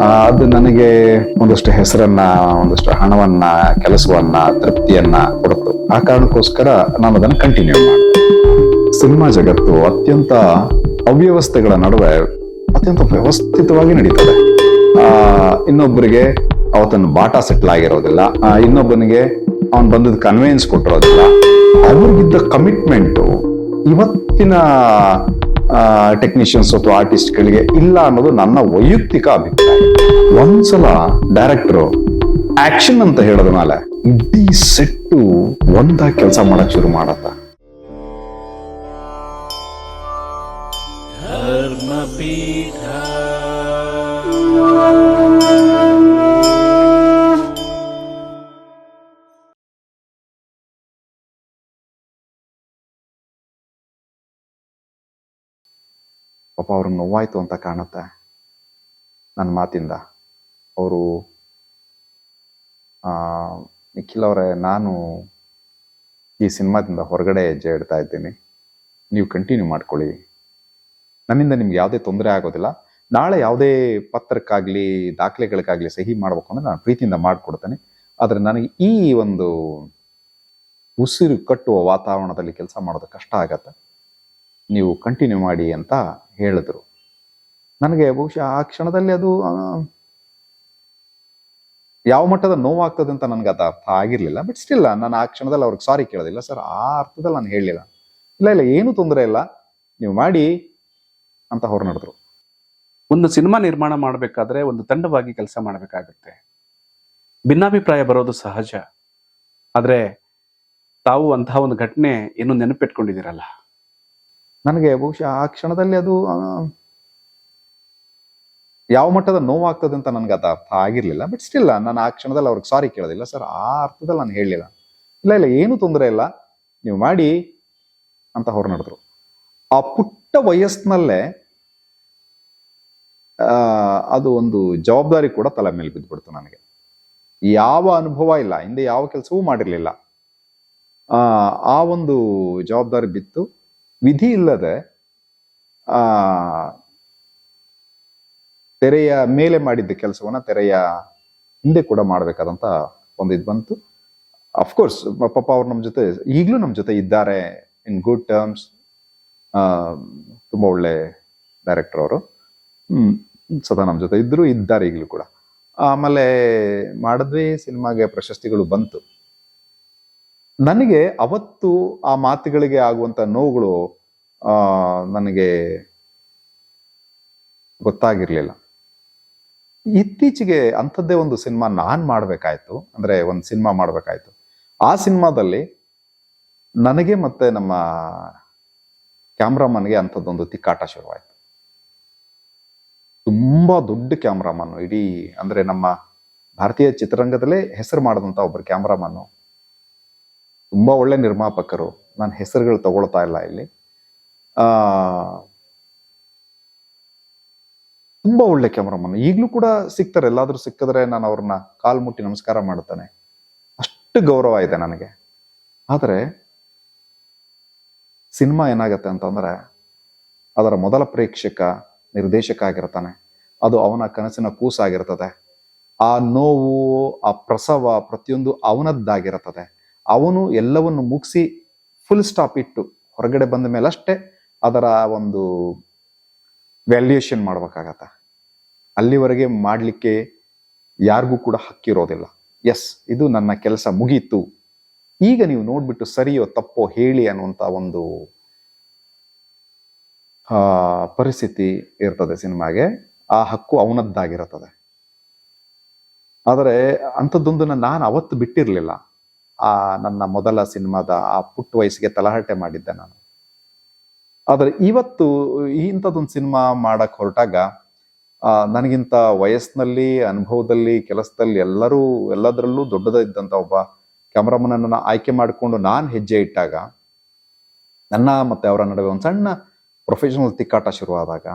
ಅದು ನನಗೆ ಒಂದಷ್ಟು ಹೆಸರನ್ನ, ಒಂದಷ್ಟು ಹಣವನ್ನ, ಕೆಲಸವನ್ನ, ತೃಪ್ತಿಯನ್ನ ಕೊಡ್ತು ಆ ಕಾರಣಕ್ಕೋಸ್ಕರ ನಾನು ಅದನ್ನು ಕಂಟಿನ್ಯೂ ಮಾಡಿದೆ. ಸಿನಿಮಾ ಜಗತ್ತು ಅತ್ಯಂತ ಅವ್ಯವಸ್ಥೆಗಳ ನಡುವೆ ಅತ್ಯಂತ ವ್ಯವಸ್ಥಿತವಾಗಿ ನಡೀತದೆ. ಆ, ಇನ್ನೊಬ್ಬರಿಗೆ ಅವತ್ತನ್ನು ಬಾಟ ಸೆಟ್ಲ್ ಆಗಿರೋದಿಲ್ಲ. ಇನ್ನೊಬ್ಬನಿಗೆ ಅವನು ಬಂದದ್ದು ಕನ್ವೆನ್ಸ್ ಕೊಟ್ಟಿರೋದಿಲ್ಲ. ಅವ್ರಿಗಿದ್ದ ಕಮಿಟ್ಮೆಂಟು ಇವತ್ತಿನ ಟೆಕ್ನಿಷಿಯನ್ಸ್ ಅಥವಾ ಆರ್ಟಿಸ್ಟ್ಗಳಿಗೆ ಇಲ್ಲ ಅನ್ನೋದು ನನ್ನ ವೈಯಕ್ತಿಕ ಅಭಿಪ್ರಾಯ. ಒಂದ್ಸಲ ಡೈರೆಕ್ಟರ್ ಆಕ್ಷನ್ ಅಂತ ಹೇಳೋದ ಮೇಲೆ ಇಡೀ ಸೆಟ್ಟು ಒಂದಾಗಿ ಕೆಲಸ ಮಾಡಕ್ ಶುರು ಮಾಡತ್ತ. ಪಾಪ ಅವ್ರಿಗೆ ನೋವಾಯ್ತು ಅಂತ ಕಾಣುತ್ತೆ. ನನ್ನ ಮಾತಿಂದ. ಅವರು ನಿಖಿಲ್ ಅವರೇ, ನಾನು ಈ ಸಿನಿಮಾದಿಂದ ಹೊರಗಡೆ ಹೆಜ್ಜೆ ಇಡ್ತಾ ಇದ್ದೀನಿ. ನೀವು ಕಂಟಿನ್ಯೂ ಮಾಡ್ಕೊಳ್ಳಿ. ನನ್ನಿಂದ ನಿಮ್ಗೆ ಯಾವುದೇ ತೊಂದರೆ ಆಗೋದಿಲ್ಲ. ನಾಳೆ ಯಾವುದೇ ಪತ್ರಕ್ಕಾಗಲಿ, ದಾಖಲೆಗಳಿಗಾಗಲಿ ಸಹಿ ಮಾಡ್ಬೇಕು ಅಂದ್ರೆ ನಾನು ಪ್ರೀತಿಯಿಂದ ಮಾಡಿಕೊಡ್ತೇನೆ. ಆದರೆ ನನಗೆ ಈ ಒಂದು ಉಸಿರು ಕಟ್ಟುವ ವಾತಾವರಣದಲ್ಲಿ ಕೆಲಸ ಮಾಡೋದು ಕಷ್ಟ ಆಗತ್ತೆ. ನೀವು ಕಂಟಿನ್ಯೂ ಮಾಡಿ ಅಂತ ಹೇಳಿದ್ರು. ನನಗೆ ಬಹುಶಃ ಆ ಕ್ಷಣದಲ್ಲಿ ಅದು ಯಾವ ಮಟ್ಟದ ನೋವಾಗ್ತದೆ ಅಂತ ನನಗೆ ಅದು ಅರ್ಥ ಆಗಿರ್ಲಿಲ್ಲ. ಬಟ್ ಸ್ಟಿಲ್ ನಾನು ಆ ಕ್ಷಣದಲ್ಲಿ ಅವ್ರಿಗೆ ಸಾರಿ ಕೇಳೋದಿಲ್ಲ. ಸರ್ ಆ ಅರ್ಥದಲ್ಲಿ ನಾನು ಹೇಳಲಿಲ್ಲ ಇಲ್ಲ ಇಲ್ಲ, ಏನು ತೊಂದರೆ ಇಲ್ಲ. ನೀವು ಮಾಡಿ ಅಂತ ಹೊರ ನಡೆದ್ರು. ಒಂದು ಸಿನಿಮಾ ನಿರ್ಮಾಣ ಮಾಡಬೇಕಾದ್ರೆ ಒಂದು ತಂಡವಾಗಿ ಕೆಲಸ ಮಾಡಬೇಕಾಗುತ್ತೆ. ಭಿನ್ನಾಭಿಪ್ರಾಯ ಬರೋದು ಸಹಜ. ಆದ್ರೆ ತಾವು ಅಂತಹ ಒಂದು ಘಟನೆ ಇನ್ನೂ ನೆನಪಿಟ್ಕೊಂಡಿದ್ದೀರಲ್ಲ. ನನಗೆ ಬಹುಶಃ ಆ ಕ್ಷಣದಲ್ಲಿ ಅದು ಯಾವ ಮಟ್ಟದ ನೋವಾಗ್ತದೆ ಅಂತ ನನಗೆ ಅದು ಅರ್ಥ ಆಗಿರಲಿಲ್ಲ. ಬಟ್ ಸ್ಟಿಲ್ ನಾನು ಆ ಕ್ಷಣದಲ್ಲಿ ಅವ್ರಿಗೆ ಸಾರಿ ಕೇಳೋದಿಲ್ಲ. ಸರ್ ಆ ಅರ್ಥದಲ್ಲಿ ನಾನು ಹೇಳಲಿಲ್ಲ. ಇಲ್ಲ ಇಲ್ಲ, ಏನು ತೊಂದರೆ ಇಲ್ಲ. ನೀವು ಮಾಡಿ ಅಂತ ಹೊರ ನಡೆದ್ರು. ಆ ಪುಟ್ಟ ವಯಸ್ಸಿನಲ್ಲೇ ಅದು ಒಂದು ಜವಾಬ್ದಾರಿ ಕೂಡ ತಲೆ ಮೇಲೆ ಬಿದ್ದುಬಿಡ್ತು ನನಗೆ. ಯಾವ ಅನುಭವ ಇಲ್ಲ. ಹಿಂದೆ ಯಾವ ಕೆಲಸವೂ ಮಾಡಿರಲಿಲ್ಲ. ಆ ಒಂದು ಜವಾಬ್ದಾರಿ ಬಿತ್ತು. ವಿಧಿ ಇಲ್ಲದೆ ತೆರೆಯ ಮೇಲೆ ಮಾಡಿದ್ದ ಕೆಲಸವನ್ನ ತೆರೆಯ ಹಿಂದೆ ಕೂಡ ಮಾಡಬೇಕಾದಂಥ ಒಂದು ಇದು ಬಂತು. ಅಫ್ಕೋರ್ಸ್ ಪಾಪ ಅವ್ರು ನಮ್ಮ ಜೊತೆ, ಈಗಲೂ ನಮ್ಮ ಜೊತೆ ಇದ್ದಾರೆ ಇನ್ ಗುಡ್ ಟರ್ಮ್ಸ್ ತುಂಬ ಒಳ್ಳೆ ಡೈರೆಕ್ಟರ್ ಅವರು. ಸದಾ ನಮ್ಮ ಜೊತೆ ಇದ್ರು, ಇದ್ದಾರೆ ಈಗಲೂ ಕೂಡ. ಆಮೇಲೆ ಮಾಡಿದ್ವಿ, ಸಿನಿಮಾಗೆ ಪ್ರಶಸ್ತಿಗಳು ಬಂತು. ನನಗೆ ಅವತ್ತು ಆ ಮಾತುಗಳಿಗೆ ಆಗುವಂತ ನೋವುಗಳು ನನಗೆ ಗೊತ್ತಾಗಿರ್ಲಿಲ್ಲ. ಇತ್ತೀಚೆಗೆ ಅಂಥದ್ದೇ ಒಂದು ಸಿನಿಮಾ ನಾನು ಮಾಡಬೇಕಾಯ್ತು, ಅಂದ್ರೆ ಒಂದು ಸಿನಿಮಾ ಮಾಡಬೇಕಾಯ್ತು. ಆ ಸಿನಿಮಾದಲ್ಲಿ ನನಗೆ ಮತ್ತೆ ನಮ್ಮ ಕ್ಯಾಮ್ರಾಮನ್ಗೆ ಅಂಥದ್ದೊಂದು ತಿಕ್ಕಾಟ ಶುರುವಾಯಿತು. ತುಂಬಾ ದೊಡ್ಡ ಕ್ಯಾಮ್ರಾಮನ್ನು ಇಡೀ, ಅಂದ್ರೆ ನಮ್ಮ ಭಾರತೀಯ ಚಿತ್ರರಂಗದಲ್ಲೇ ಹೆಸರು ಮಾಡಿದಂತ ಒಬ್ಬರು ಕ್ಯಾಮ್ರಾಮನ್ನು ತುಂಬಾ ಒಳ್ಳೆ ನಿರ್ಮಾಪಕರು. ನಾನು ಹೆಸರುಗಳು ತಗೊಳ್ತಾ ಇಲ್ಲ ಇಲ್ಲಿ. ತುಂಬಾ ಒಳ್ಳೆ ಕ್ಯಾಮ್ರಾಮನ್. ಈಗಲೂ ಕೂಡ ಸಿಗ್ತಾರೆ. ಎಲ್ಲಾದರೂ ಸಿಕ್ಕಿದ್ರೆ ನಾನು ಅವ್ರನ್ನ ಕಾಲ್ ಮುಟ್ಟಿ ನಮಸ್ಕಾರ ಮಾಡ್ತಾನೆ. ಅಷ್ಟು ಗೌರವ ಇದೆ ನನಗೆ. ಆದರೆ, ಸಿನಿಮಾ ಏನಾಗತ್ತೆ ಅಂತಂದ್ರೆ, ಅದರ ಮೊದಲ ಪ್ರೇಕ್ಷಕ ನಿರ್ದೇಶಕ ಆಗಿರ್ತಾನೆ ಅದು ಅವನ ಕನಸಿನ ಕೂಸಾಗಿರ್ತದೆ. ಆ ನೋವು, ಆ ಪ್ರಸವ ಪ್ರತಿಯೊಂದು ಅವನದ್ದಾಗಿರುತ್ತದೆ ಅವನು ಎಲ್ಲವನ್ನು ಮುಗಿಸಿ ಫುಲ್ ಸ್ಟಾಪ್ ಇಟ್ಟು ಹೊರಗಡೆ ಬಂದ ಅಷ್ಟೇ ಅದರ ಒಂದು ವ್ಯಾಲ್ಯೂಯೇಷನ್ ಮಾಡ್ಬೇಕಾಗತ್ತ. ಅಲ್ಲಿವರೆಗೆ ಮಾಡಲಿಕ್ಕೆ ಯಾರಿಗೂ ಕೂಡ ಹಕ್ಕಿರೋದಿಲ್ಲ. ಎಸ್ ಇದು ನನ್ನ ಕೆಲಸ ಮುಗೀತು. ಈಗ ನೀವು ನೋಡ್ಬಿಟ್ಟು ಸರಿಯೋ ತಪ್ಪೋ ಹೇಳಿ ಅನ್ನುವಂತ ಒಂದು ಪರಿಸ್ಥಿತಿ ಇರ್ತದೆ ಸಿನಿಮಾಗೆ. ಆ ಹಕ್ಕು ಅವನದ್ದಾಗಿರುತ್ತದೆ. ಆದರೆ ಅಂಥದ್ದೊಂದನ್ನು ನಾನು ಅವತ್ತು ಬಿಟ್ಟಿರ್ಲಿಲ್ಲ. ಆ ನನ್ನ ಮೊದಲ ಸಿನಿಮಾದ ಆ ಪುಟ್ಟ ವಯಸ್ಸಿಗೆ ತಲಹಟೆ ಮಾಡಿದ್ದೆ ನಾನು. ಆದರೆ ಇವತ್ತು ಇಂಥದ್ದೊಂದು ಸಿನಿಮಾ ಮಾಡಕ್ಕೆ ಹೊರಟಾಗ ನನಗಿಂತ ವಯಸ್ಸಿನಲ್ಲಿ, ಅನುಭವದಲ್ಲಿ, ಕೆಲಸದಲ್ಲಿ ಎಲ್ಲರೂ ಎಲ್ಲದರಲ್ಲೂ ದೊಡ್ಡದಿದ್ದಂತ ಒಬ್ಬ ಕ್ಯಾಮ್ರಾಮನ್ ಅನ್ನ ಆಯ್ಕೆ ಮಾಡಿಕೊಂಡು ನಾನು ಹೆಜ್ಜೆ ಇಟ್ಟಾಗ, ನನ್ನ ಮತ್ತೆ ಅವರ ನಡುವೆ ಒಂದು ಸಣ್ಣ ಪ್ರೊಫೆಷನಲ್ ತಿಕ್ಕಾಟ ಶುರುವಾದಾಗ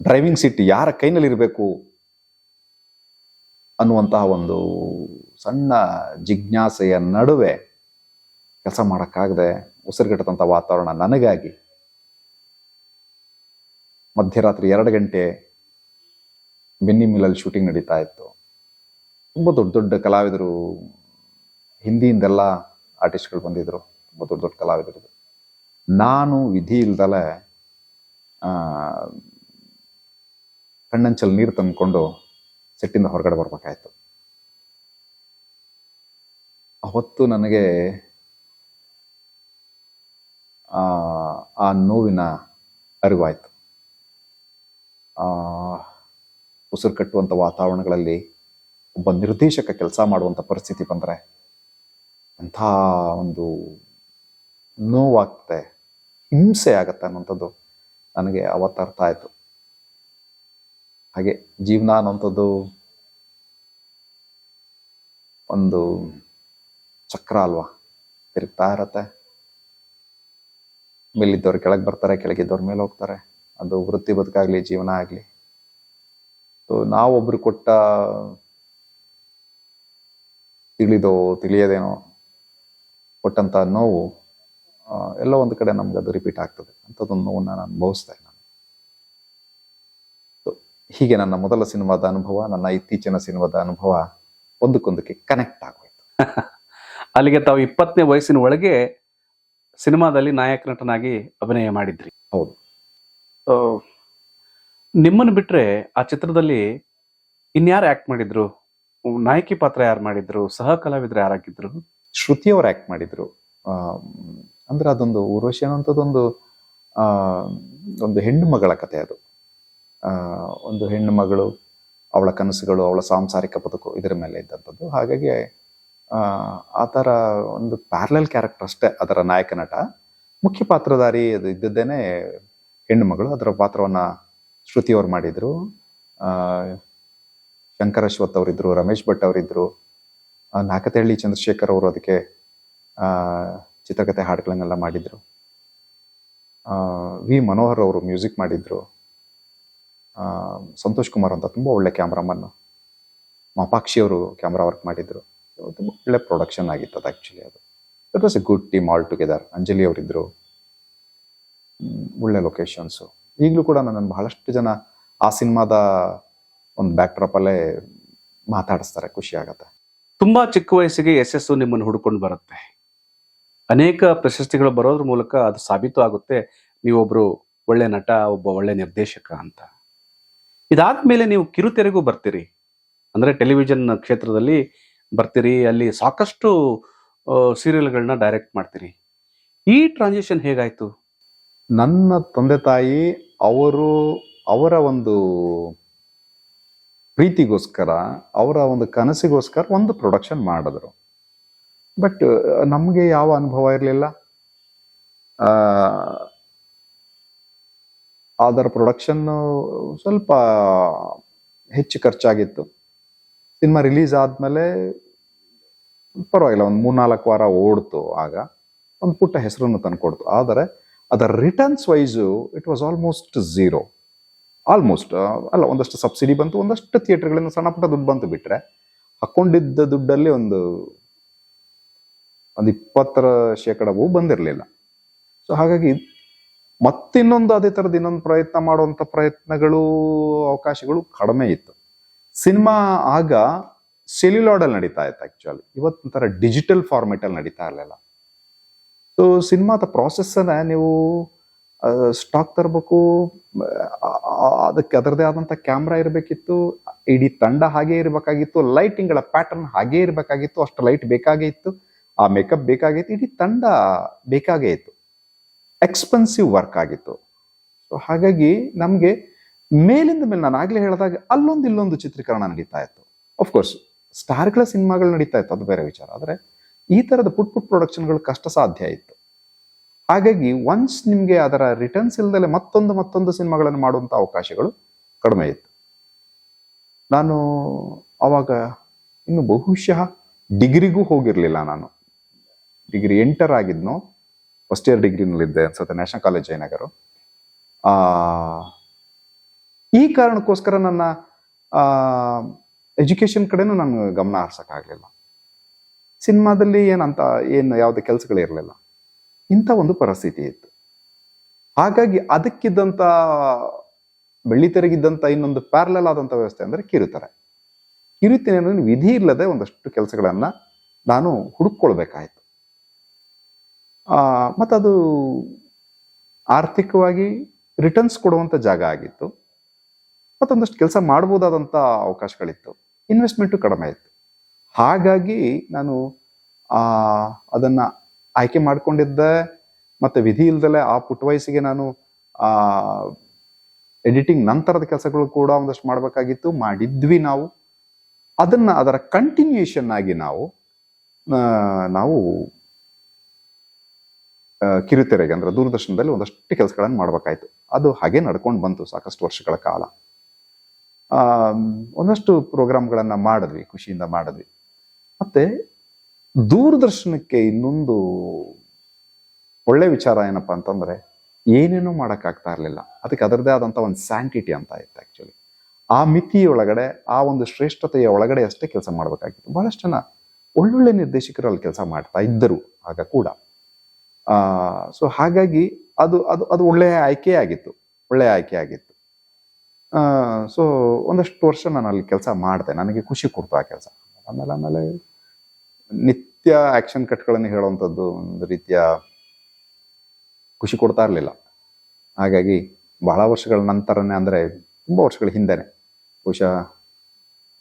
ಡ್ರೈವಿಂಗ್ ಸೀಟ್ ಯಾರ ಕೈನಲ್ಲಿ ಇರಬೇಕು ಅನ್ನುವಂತಹ ಒಂದು ಸಣ್ಣ ಜಿಜ್ಞಾಸೆಯ ನಡುವೆ ಕೆಲಸ ಮಾಡೋಕ್ಕಾಗದೆ ಉಸಿರುಗಟ್ಟದಂಥ ವಾತಾವರಣ ನನಗಾಗಿ ಮಧ್ಯರಾತ್ರಿ ಎರಡು ಗಂಟೆ ಬೆನ್ನಿ ಮಿಲಲ್ಲಿ ಶೂಟಿಂಗ್ ನಡೀತಾ ಇತ್ತು. ತುಂಬ ದೊಡ್ಡ ದೊಡ್ಡ ಕಲಾವಿದರು, ಹಿಂದಿಯಿಂದೆಲ್ಲ ಆರ್ಟಿಸ್ಟ್ಗಳು ಬಂದಿದ್ರು. ತುಂಬ ದೊಡ್ಡ ದೊಡ್ಡ ಕಲಾವಿದರು. ನಾನು ವಿಧಿ ಇಲ್ದಲೆ ಕಣ್ಣಂಚಲ್ಲಿ ನೀರು ತಂದ್ಕೊಂಡು ಸೆಟ್ಟಿಂದ ಹೊರಗಡೆ ಬರ್ಬೇಕಾಯ್ತು. ಅವತ್ತು ನನಗೆ ಆ ನೋವಿನ ಅರಿವಾಯಿತು. ಉಸಿರು ಕಟ್ಟುವಂಥ ವಾತಾವರಣಗಳಲ್ಲಿ ಒಬ್ಬ ನಿರ್ದೇಶಕ ಕೆಲಸ ಮಾಡುವಂಥ ಪರಿಸ್ಥಿತಿ ಬಂದರೆ ಅಂಥ ಒಂದು ನೋವಾಗ್ತೆ ಹಿಂಸೆ ಆಗತ್ತೆ ಅನ್ನೋಂಥದ್ದು ನನಗೆ ಅವತ್ತು ಅರ್ಥ ಆಯಿತು. ಹಾಗೆ ಜೀವನ ಅನ್ನೋಂಥದ್ದು ಒಂದು ಚಕ್ರ ಅಲ್ವಾ ತಿರುಗ್ತಾ ಇರತ್ತೆ. ಮೇಲಿದ್ದವ್ರು ಕೆಳಗೆ ಬರ್ತಾರೆ, ಕೆಳಗಿದ್ದವ್ರ ಮೇಲೆ ಹೋಗ್ತಾರೆ. ಅದು ವೃತ್ತಿ ಬದುಕಾಗ್ಲಿ, ಜೀವನ ಆಗಲಿ. ಸೊ ನಾವೊಬ್ರು ಕೊಟ್ಟ ತಿಳಿದೋ, ತಿಳಿಯದೇನೋ, ಕೊಟ್ಟಂತ ನೋವು ಎಲ್ಲ ಒಂದು ಕಡೆ ನಮ್ಗೆ ಅದು ರಿಪೀಟ್ ಆಗ್ತದೆ. ಅಂಥದ್ದೊಂದು ನೋವನ್ನ ನಾನು ಅನುಭವಿಸ್ತಾ ನಾನು ಹೀಗೆ ನನ್ನ ಮೊದಲ ಸಿನಿಮಾದ ಅನುಭವ, ನನ್ನ ಇತ್ತೀಚಿನ ಸಿನಿಮಾದ ಅನುಭವ ಒಂದಕ್ಕೊಂದಕ್ಕೆ ಕನೆಕ್ಟ್ ಆಗೋಯ್ತು. ಅಲ್ಲಿಗೆ ತಾವು ಇಪ್ಪತ್ತನೇ ವಯಸ್ಸಿನ ಒಳಗೆ ಸಿನಿಮಾದಲ್ಲಿ ನಾಯಕ ನಟನಾಗಿ ಅಭಿನಯ ಮಾಡಿದ್ರಿ. ಹೌದು. ನಿಮ್ಮನ್ನು ಬಿಟ್ರೆ ಆ ಚಿತ್ರದಲ್ಲಿ ಇನ್ಯಾರು ಆಕ್ಟ್ ಮಾಡಿದ್ರು? ನಾಯಕಿ ಪಾತ್ರ ಯಾರು ಮಾಡಿದ್ರು? ಸಹ ಕಲಾವಿದ್ರು ಯಾರಾಗಿದ್ರು? ಶ್ರುತಿಯವರು ಆಕ್ಟ್ ಮಾಡಿದ್ರು. ಅಂದ್ರೆ ಅದೊಂದು ಊರ್ವಶಿ ಅನ್ನೋಂಥದ್ದೊಂದು ಆ, ಒಂದು ಹೆಣ್ಣು ಮಗಳ ಕಥೆ ಅದು. ಆ, ಒಂದು ಹೆಣ್ಣು ಮಗಳು ಅವಳ ಕನಸುಗಳು ಅವಳ ಸಾಂಸಾರಿಕ ಬದುಕು ಇದರ ಮೇಲೆ ಇದ್ದಂಥದ್ದು. ಹಾಗಾಗಿ ಆ, ಥರ ಒಂದು ಪ್ಯಾರಲಲ್ ಕ್ಯಾರೆಕ್ಟರ್ ಅಷ್ಟೇ ಅದರ ನಾಯಕ ನಟ. ಮುಖ್ಯ ಪಾತ್ರಧಾರಿ ಅದು ಇದ್ದದ್ದೇನೆ ಹೆಣ್ಣು ಮಗಳು. ಅದರ ಪಾತ್ರವನ್ನ ಶ್ರುತಿಯವರು ಮಾಡಿದ್ರು. ಆ, ಶಂಕರ್ ಅಶ್ವಥ್ ಅವರಿದ್ರು ರಮೇಶ್ ಭಟ್ ಅವರಿದ್ರು ಆ, ನಾಕತಹಳ್ಳಿ ಚಂದ್ರಶೇಖರ್ ಅವರು ಅದಕ್ಕೆ ಚಿತ್ರಕಥೆ ಹಾಡುಗಳನ್ನೆಲ್ಲ ಮಾಡಿದ್ರು. ವಿ ಮನೋಹರ್ ಅವರು ಮ್ಯೂಸಿಕ್ ಮಾಡಿದ್ರು. ಸಂತೋಷ್ ಕುಮಾರ್ ಅಂತ ತುಂಬ ಒಳ್ಳೆ ಕ್ಯಾಮ್ರಾಮನ್ ಮಾಪಾಕ್ಷಿ ಅವರು ಕ್ಯಾಮ್ರಾ ವರ್ಕ್ ಮಾಡಿದ್ರು. ತುಂಬ ಒಳ್ಳೆ ಪ್ರೊಡಕ್ಷನ್ ಆಗಿತ್ತು ಅದು ಆ್ಯಕ್ಚುಲಿ ಅದು. That was a good team all together Anjali ಅವರಿದ್ದರು ಒಳ್ಳೆ ಲೊಕೇಶನ್ಸು ಈಗಲೂ ಕೂಡ ನನ್ನನ್ನು ಬಹಳಷ್ಟು ಜನ ಆ ಸಿನಿಮಾದ ಒಂದು ಬ್ಯಾಕ್ ಅಲ್ಲೇ ಮಾತಾಡಿಸ್ತಾರೆ, ಖುಷಿ ಆಗತ್ತೆ. ತುಂಬ ಚಿಕ್ಕ ವಯಸ್ಸಿಗೆ ಯಶಸ್ಸು ನಿಮ್ಮನ್ನು ಹುಡ್ಕೊಂಡು ಬರುತ್ತೆ. ಅನೇಕ ಪ್ರಶಸ್ತಿಗಳು ಬರೋದ್ರ ಮೂಲಕ ಅದು ಸಾಬೀತು ಆಗುತ್ತೆ. ನೀವೊಬ್ರು ಒಳ್ಳೆ ನಟ, ಒಬ್ಬ ಒಳ್ಳೆ ನಿರ್ದೇಶಕ ಅಂತ. ಇದಾದ ಮೇಲೆ ನೀವು ಕಿರುತೆರೆಗೂ ಬರ್ತೀರಿ. ಅಂದ್ರೆ ಟೆಲಿವಿಷನ್ ಕ್ಷೇತ್ರದಲ್ಲಿ ಬರ್ತೀರಿ, ಅಲ್ಲಿ ಸಾಕಷ್ಟು ಸೀರಿಯಲ್ಗಳನ್ನ ಡೈರೆಕ್ಟ್ ಮಾಡ್ತೀರಿ. ಈ ಟ್ರಾನ್ಸಿಷನ್ ಹೇಗಾಯ್ತು? ನನ್ನ ತಂದೆ ತಾಯಿ, ಅವರು ಅವರ ಒಂದು ಪ್ರೀತಿಗೋಸ್ಕರ, ಅವರ ಒಂದು ಕನಸಿಗೋಸ್ಕರ ಒಂದು ಪ್ರೊಡಕ್ಷನ್ ಮಾಡಿದ್ರು. ಬಟ್ ನಮಗೆ ಯಾವ ಅನುಭವ ಇರಲಿಲ್ಲ. ಅದರ ಪ್ರೊಡಕ್ಷನ್ನು ಸ್ವಲ್ಪ ಹೆಚ್ಚು ಖರ್ಚಾಗಿತ್ತು. ಸಿನಿಮಾ ರಿಲೀಸ್ ಆದ್ಮೇಲೆ ಪರವಾಗಿಲ್ಲ, ಒಂದು ಮೂರ್ನಾಲ್ಕು ವಾರ ಓಡ್ತು ಆಗ. ಒಂದು ಪುಟ್ಟ ಹೆಸರನ್ನು ತಂದುಕೊಡ್ತು ಆದರೆ ಅದರ returns wise it was almost zero almost ಅಲ್ಲ, ಒಂದಷ್ಟು ಸಬ್ಸಿಡಿ ಬಂತು, ಒಂದಷ್ಟು ಥಿಯೇಟರ್ಗಳಿಂದ ಸಣ್ಣ ಪುಟ್ಟ ದುಡ್ಡು ಬಂತು ಬಿಟ್ಟರೆ ಹಾಕೊಂಡಿದ್ದ ದುಡ್ಡಲ್ಲಿ ಒಂದು ಒಂದು ಇಪ್ಪತ್ತರ ಶೇಕಡವೂ ಬಂದಿರಲಿಲ್ಲ. ಸೊ ಹಾಗಾಗಿ ಮತ್ತಿನ್ನೊಂದು ಅದೇ ಥರದ ಇನ್ನೊಂದು ಪ್ರಯತ್ನ ಮಾಡುವಂಥ ಪ್ರಯತ್ನಗಳು, ಅವಕಾಶಗಳು ಕಡಿಮೆ ಇತ್ತು. ಸಿನಿಮಾ ಆಗ ಸೆಲ್ಯುಲಾಡಲ್ಲಿ ನಡೀತಾ ಇತ್ತು ಆ್ಯಕ್ಚುಲಿ ಇವತ್ತಿನ ಥರ ಡಿಜಿಟಲ್ ಫಾರ್ಮೆಟಲ್ಲಿ ನಡೀತಾ ಇರಲಿಲ್ಲ. ಸೊ ಸಿನಿಮಾದ ಪ್ರಾಸೆಸ್ಸನ್ನ ನೀವು ಸ್ಟಾಕ್ ತರಬೇಕು ಅದಕ್ಕೆ ಅದರದೇ ಆದಂಥ ಕ್ಯಾಮ್ರಾ ಇರಬೇಕಿತ್ತು, ಇಡೀ ತಂಡ ಹಾಗೆ ಇರಬೇಕಾಗಿತ್ತು ಲೈಟಿಂಗ್ಗಳ ಪ್ಯಾಟರ್ನ್ ಹಾಗೆ ಇರಬೇಕಾಗಿತ್ತು, ಅಷ್ಟು ಲೈಟ್ ಬೇಕಾಗೇ ಇತ್ತು, ಆ ಮೇಕಪ್ ಬೇಕಾಗಿತ್ತು ಇಡೀ ತಂಡ ಬೇಕಾಗೇ ಇತ್ತು. ಎಕ್ಸ್ಪೆನ್ಸಿವ್ ವರ್ಕ್ ಆಗಿತ್ತು. ಸೊ ಹಾಗಾಗಿ ನಮಗೆ ಮೇಲಿಂದ ಮೇಲೆ ನಾನು ಆಗ್ಲೇ ಹೇಳಿದಾಗ ಅಲ್ಲೊಂದು ಇಲ್ಲೊಂದು ಚಿತ್ರೀಕರಣ ನಡೀತಾ ಇತ್ತು. ಅಫ್ಕೋರ್ಸ್ ಸ್ಟಾರ್ಗಳ ಸಿನಿಮಾಗಳು ನಡೀತಾ ಇತ್ತು, ಅದು ಬೇರೆ ವಿಚಾರ. ಆದರೆ ಈ ತರದ ಪುಟ್ ಪುಟ್ ಪ್ರೊಡಕ್ಷನ್ಗಳು ಕಷ್ಟ ಸಾಧ್ಯ ಇತ್ತು. ಹಾಗಾಗಿ ಒನ್ಸ್ ನಿಮಗೆ ಅದರ ರಿಟರ್ನ್ಸ್ ಇಲ್ದಲೆ ಮತ್ತೊಂದು ಮತ್ತೊಂದು ಸಿನಿಮಾಗಳನ್ನು ಮಾಡುವಂಥ ಅವಕಾಶಗಳು ಕಡಿಮೆ ಇತ್ತು. ನಾನು ಅವಾಗ ಇನ್ನು ಬಹುಶಃ ಡಿಗ್ರಿಗೂ ಹೋಗಿರಲಿಲ್ಲ ನಾನು. ಡಿಗ್ರಿ ಎಂಟರ್ ಆಗಿದ್ನೋ ಫಸ್ಟ್ ಇಯರ್ ಡಿಗ್ರಿನಲ್ಲಿದ್ದೆ ಅನ್ಸುತ್ತೆ ನ್ಯಾಷನಲ್ ಕಾಲೇಜ್ ಜಯನಗರು ಈ ಕಾರಣಕ್ಕೋಸ್ಕರ ನನ್ನ ಎಜುಕೇಶನ್ ಕಡೆನೂ ನಾನು ಗಮನ ಹರ್ಸೋಕ್ಕಾಗಲಿಲ್ಲ ಸಿನಿಮಾದಲ್ಲಿ ಏನಂತ, ಏನು ಯಾವುದೇ ಕೆಲಸಗಳಿರಲಿಲ್ಲ ಇಂಥ ಒಂದು ಪರಿಸ್ಥಿತಿ ಇತ್ತು. ಹಾಗಾಗಿ ಅದಕ್ಕಿದ್ದಂಥ ಬೆಳ್ಳಿತೆರೆಗಿದ್ದಂಥ ಇನ್ನೊಂದು ಪ್ಯಾರಲಲ್ ಆದಂಥ ವ್ಯವಸ್ಥೆ ಅಂದರೆ ಕಿರುತೆರೆ. ಕಿರುತೆರೆ ವಿಧಿ ಇಲ್ಲದೆ ಒಂದಷ್ಟು ಕೆಲಸಗಳನ್ನು ನಾನು ಹುಡುಕೊಳ್ಬೇಕಾಯಿತು ಮತ್ತದು ಆರ್ಥಿಕವಾಗಿ ರಿಟರ್ನ್ಸ್ ಕೊಡುವಂಥ ಜಾಗ ಆಗಿತ್ತು. ಮತ್ತೊಂದಷ್ಟು ಕೆಲಸ ಮಾಡ್ಬೋದಾದಂಥ ಅವಕಾಶಗಳಿತ್ತು. ಇನ್ವೆಸ್ಟ್ಮೆಂಟು ಕಡಿಮೆ ಇತ್ತು ಹಾಗಾಗಿ ನಾನು ಅದನ್ನು ಆಯ್ಕೆ ಮಾಡಿಕೊಂಡಿದ್ದೆ. ಮತ್ತು ವಿಧಿ ಇಲ್ದಲೆ ಆ ಪುಟ್ಟ ವಯಸ್ಸಿಗೆ ನಾನು ಎಡಿಟಿಂಗ್ ನಂತರದ ಕೆಲಸಗಳು ಕೂಡ ಒಂದಷ್ಟು ಮಾಡಬೇಕಾಗಿತ್ತು. ಮಾಡಿದ್ವಿ ನಾವು. ಅದನ್ನ ಅದರ ಕಂಟಿನ್ಯೂಯೇಷನ್ ಆಗಿ ನಾವು ನಾವು ಕಿರುತೆರೆಗೆ ಅಂದ್ರೆ ದೂರದರ್ಶನದಲ್ಲಿ ಒಂದಷ್ಟು ಕೆಲಸಗಳನ್ನು ಮಾಡಬೇಕಾಯಿತು. ಅದು ಹಾಗೆ ನಡ್ಕೊಂಡು ಬಂತು ಸಾಕಷ್ಟು ವರ್ಷಗಳ ಕಾಲ. ಒಂದಷ್ಟು ಪ್ರೋಗ್ರಾಮ್ಗಳನ್ನು ಮಾಡಿದ್ವಿ, ಖುಷಿಯಿಂದ ಮಾಡಿದ್ವಿ. ಮತ್ತೆ ದೂರದರ್ಶನಕ್ಕೆ ಇನ್ನೊಂದು ಒಳ್ಳೆ ವಿಚಾರ ಏನಪ್ಪ ಅಂತಂದ್ರೆ, ಏನೇನೂ ಮಾಡೋಕ್ಕಾಗ್ತಾ ಇರಲಿಲ್ಲ. ಅದಕ್ಕೆ ಅದರದೇ ಆದಂಥ ಒಂದು ಸ್ಯಾಂಟಿಟಿ ಅಂತ ಇತ್ತು ಆ್ಯಕ್ಚುಲಿ ಆ ಮಿತಿಯೊಳಗಡೆ, ಆ ಒಂದು ಶ್ರೇಷ್ಠತೆಯ ಒಳಗಡೆ ಅಷ್ಟೇ ಕೆಲಸ ಮಾಡಬೇಕಾಗಿತ್ತು. ಬಹಳಷ್ಟು ಜನ ಒಳ್ಳೊಳ್ಳೆ ನಿರ್ದೇಶಕರು ಅಲ್ಲಿ ಕೆಲಸ ಮಾಡ್ತಾ ಇದ್ದರು ಆಗ ಕೂಡ. ಸೊ ಹಾಗಾಗಿ ಅದು ಅದು ಅದು ಒಳ್ಳೆಯ ಆಯ್ಕೆ ಆಗಿತ್ತು. ಒಳ್ಳೆಯ ಆಯ್ಕೆ ಆಗಿತ್ತು. ಸೊ ಒಂದಷ್ಟು ವರ್ಷ ನಾನು ಅಲ್ಲಿ ಕೆಲಸ ಮಾಡಿದೆ. ನನಗೆ ಖುಷಿ ಕೊಡ್ತು ಆ ಕೆಲಸ. ಆಮೇಲೆ ಆಮೇಲೆ ನಿತ್ಯ ಆಕ್ಷನ್ ಕಟ್ಗಳನ್ನು ಹೇಳುವಂಥದ್ದು ಒಂದು ರೀತಿಯ ಖುಷಿ ಕೊಡ್ತಾ ಇರಲಿಲ್ಲ. ಹಾಗಾಗಿ ಬಹಳ ವರ್ಷಗಳ ನಂತರನೇ ಅಂದ್ರೆ ತುಂಬಾ ವರ್ಷಗಳ ಹಿಂದೆನೆ. ಬಹುಶಃ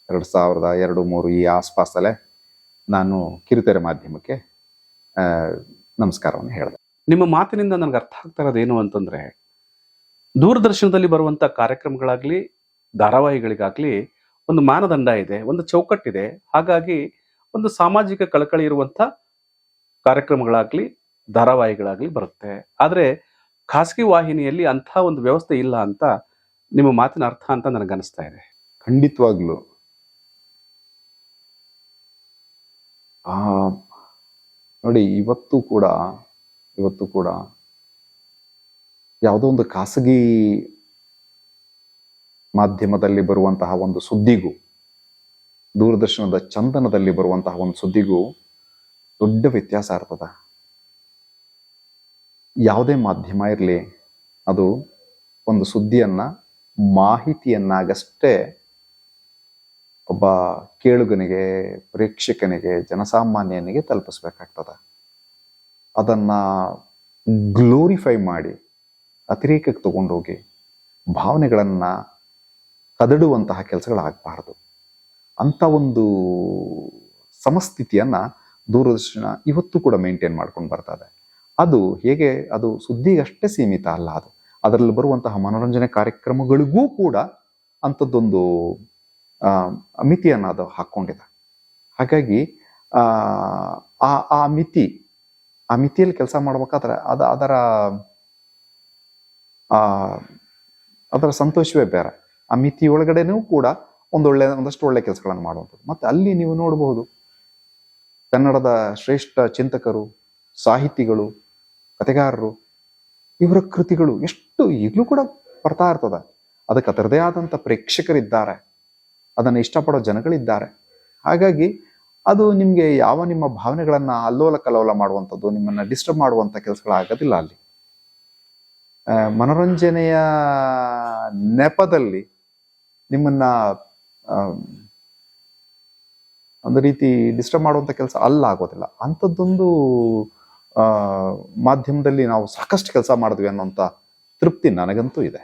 ಎರಡು ಸಾವಿರದ ಎರಡು, ಮೂರು ಈ ಆಸ್ಪಾಸಲ್ಲೇ ನಾನು ಕಿರುತೆರೆ ಮಾಧ್ಯಮಕ್ಕೆ ನಮಸ್ಕಾರವನ್ನು ಹೇಳಿದೆ. ನಿಮ್ಮ ಮಾತಿನಿಂದ ನನಗೆ ಅರ್ಥ ಆಗ್ತಾ ಇರೋದೇನು ಅಂತಂದ್ರೆ ದೂರದರ್ಶನದಲ್ಲಿ ಬರುವಂತ ಕಾರ್ಯಕ್ರಮಗಳಾಗ್ಲಿ, ಧಾರಾವಾಹಿಗಳಿಗಾಗ್ಲಿ ಒಂದು ಮಾನದಂಡ ಇದೆ, ಒಂದು ಚೌಕಟ್ಟಿದೆ. ಹಾಗಾಗಿ ಒಂದು ಸಾಮಾಜಿಕ ಕಳಕಳಿ ಇರುವಂತ ಕಾರ್ಯಕ್ರಮಗಳಾಗ್ಲಿ, ಧಾರಾವಾಹಿಗಳಾಗ್ಲಿ ಬರುತ್ತೆ. ಆದರೆ ಖಾಸಗಿ ವಾಹಿನಿಯಲ್ಲಿ ಅಂಥ ಒಂದು ವ್ಯವಸ್ಥೆ ಇಲ್ಲ ಅಂತ ನಿಮ್ಮ ಮಾತಿನ ಅರ್ಥ ಅಂತ ನನಗನ್ನಿಸ್ತಾ ಇದೆ. ಖಂಡಿತವಾಗ್ಲು. ನೋಡಿ, ಇವತ್ತು ಕೂಡ ಇವತ್ತು ಕೂಡ ಯಾವುದೋ ಒಂದು ಖಾಸಗಿ ಮಾಧ್ಯಮದಲ್ಲಿ ಬರುವಂತಹ ಒಂದು ಸುದ್ದಿಗೂ, ದೂರದರ್ಶನದ ಚಂದನದಲ್ಲಿ ಬರುವಂತಹ ಒಂದು ಸುದ್ದಿಗೂ ದೊಡ್ಡ ವ್ಯತ್ಯಾಸ ಇರ್ತದ. ಯಾವುದೇ ಮಾಧ್ಯಮ ಇರಲಿ, ಅದು ಒಂದು ಸುದ್ದಿಯನ್ನ, ಮಾಹಿತಿಯನ್ನಾಗಷ್ಟೇ ಒಬ್ಬ ಕೇಳುಗನಿಗೆ, ಪ್ರೇಕ್ಷಕನಿಗೆ, ಜನಸಾಮಾನ್ಯನಿಗೆ ತಲುಪಿಸ್ಬೇಕಾಗ್ತದ. ಅದನ್ನ ಗ್ಲೋರಿಫೈ ಮಾಡಿ ಅತಿರೇಕಕ್ಕೆ ತಗೊಂಡೋಗಿ ಭಾವನೆಗಳನ್ನ ಕದಡುವಂತಹ ಕೆಲಸಗಳಾಗಬಾರ್ದು. ಅಂತ ಒಂದು ಸಮಸ್ಥಿತಿಯನ್ನ ದೂರದರ್ಶನ ಇವತ್ತು ಕೂಡ ಮೇಂಟೈನ್ ಮಾಡ್ಕೊಂಡು ಬರ್ತಾ ಇದೆ. ಅದು ಹೇಗೆ, ಅದು ಸುದ್ದಿಗಷ್ಟೇ ಸೀಮಿತ ಅಲ್ಲ ಅದು. ಅದರಲ್ಲಿ ಬರುವಂತಹ ಮನೋರಂಜನೆ ಕಾರ್ಯಕ್ರಮಗಳಿಗೂ ಕೂಡ ಅಂಥದ್ದೊಂದು ಮಿತಿಯನ್ನು ಅದು ಹಾಕ್ಕೊಂಡಿದೆ. ಹಾಗಾಗಿ ಆ, ಆ- ಮಿತಿ, ಆ ಮಿತಿಯಲ್ಲಿ ಕೆಲಸ ಮಾಡ್ಬೇಕಾದ್ರೆ ಅದ ಅದರ ಅದರ ಸಂತೋಷವೇ ಬೇರೆ. ಆ ಮಿತಿ ಒಳಗಡೆನೂ ಕೂಡ ಒಂದೊಳ್ಳೆ ಒಂದಷ್ಟು ಒಳ್ಳೆ ಕೆಲಸಗಳನ್ನು ಮಾಡುವಂಥದ್ದು. ಮತ್ತು ಅಲ್ಲಿ ನೀವು ನೋಡಬಹುದು, ಕನ್ನಡದ ಶ್ರೇಷ್ಠ ಚಿಂತಕರು, ಸಾಹಿತಿಗಳು, ಕಥೆಗಾರರು, ಇವರ ಕೃತಿಗಳು ಎಷ್ಟು ಈಗಲೂ ಕೂಡ ಬರ್ತಾ ಇರ್ತದೆ. ಅದಕ್ಕೆ ಅದರದೇ ಆದಂಥ ಪ್ರೇಕ್ಷಕರಿದ್ದಾರೆ. ಅದನ್ನು ಇಷ್ಟಪಡೋ ಜನಗಳಿದ್ದಾರೆ. ಹಾಗಾಗಿ ಅದು ನಿಮಗೆ ಯಾವ ನಿಮ್ಮ ಭಾವನೆಗಳನ್ನು ಅಲ್ಲೋಲ ಕಲ್ಲೋಲ ಮಾಡುವಂಥದ್ದು, ನಿಮ್ಮನ್ನು ಡಿಸ್ಟರ್ಬ್ ಮಾಡುವಂಥ ಕೆಲಸಗಳಾಗೋದಿಲ್ಲ ಅಲ್ಲಿ. ಮನೋರಂಜನೆಯ ನೆಪದಲ್ಲಿ ನಿಮ್ಮನ್ನ ಒಂದು ರೀತಿ ಡಿಸ್ಟರ್ಬ್ ಮಾಡುವಂಥ ಕೆಲಸ ಅಲ್ಲ ಆಗೋದಿಲ್ಲ. ಅಂಥದ್ದೊಂದು ಮಾಧ್ಯಮದಲ್ಲಿ ನಾವು ಸಾಕಷ್ಟು ಕೆಲಸ ಮಾಡಿದ್ವಿ ಅನ್ನೋಂಥ ತೃಪ್ತಿ ನನಗಂತೂ ಇದೆ.